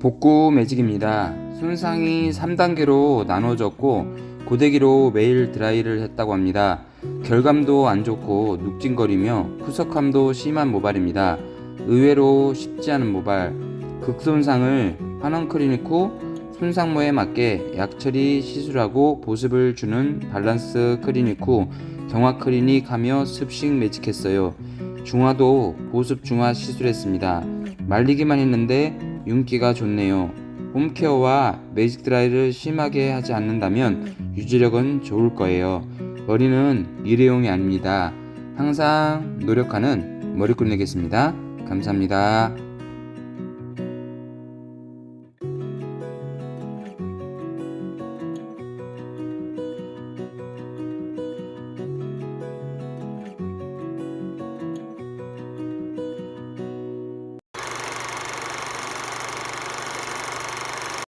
복구 매직입니다. 손상이 3단계로 나눠졌고 고데기로 매일 드라이를 했다고 합니다. 결감도 안 좋고 눅진거리며 푸석함도 심한 모발입니다. 의외로 쉽지 않은 모발. 극손상을 환원 클리닉 후 손상모에 맞게 약처리 시술하고 보습을 주는 밸런스 클리닉 후 경화 클리닉 하며 습식 매직했어요. 중화도 보습 중화 시술했습니다. 말리기만 했는데 윤기가 좋네요. 홈케어와 매직 드라이를 심하게 하지 않는다면 유지력은 좋을 거예요. 머리는 일회용이 아닙니다. 항상 노력하는 머리꾼 되겠습니다. 감사합니다.